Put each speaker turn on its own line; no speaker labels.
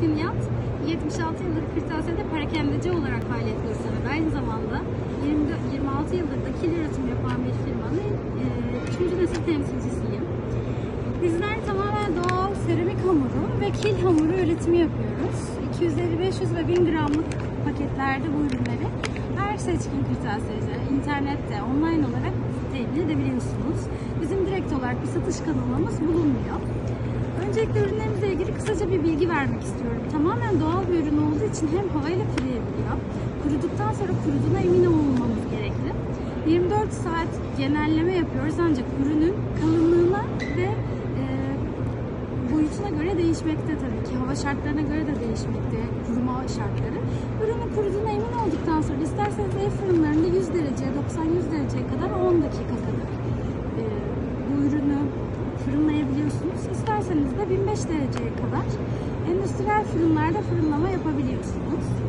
Künyat 76 yıldır kırtasiyede perakendeci olarak faaliyet gösteren aynı zamanda 24, 26 yıldır da kil üretim yapan bir firmanın e, 3. nesil temsilcisiyim. Bizler tamamen doğal seramik hamuru ve kil hamuru üretimi yapıyoruz. 250, 500 ve 1000 gramlık paketlerde bu ürünleri her seçkin kırtasiyeci, internette, online olarak temin edebiliyorsunuz. Bizim direkt olarak bir satış kanalımız bulunmuyor. Öncelikle ürünlerimizle ilgili kısaca bir bilgi vermek istiyorum. Tamamen doğal bir ürün olduğu için hem havayla kuruyabiliyor, kuruduktan sonra kuruduğuna emin olmamız gerekli. 24 saat genelleme yapıyoruz ancak ürünün kalınlığına ve e, boyutuna göre değişmekte tabii ki. Hava şartlarına göre de değişmekte, kuruma şartları. Ürünün kuruduğuna emin olduktan sonra isterseniz ev fırınlarında 100 dereceye, 90-100 dereceye kadar 10 dakika kadar e, bu ürünü fırınlayabiliyorsunuz. İsterseniz de 1005 dereceye kadar endüstriyel fırınlarda fırınlama yapabiliyorsunuz.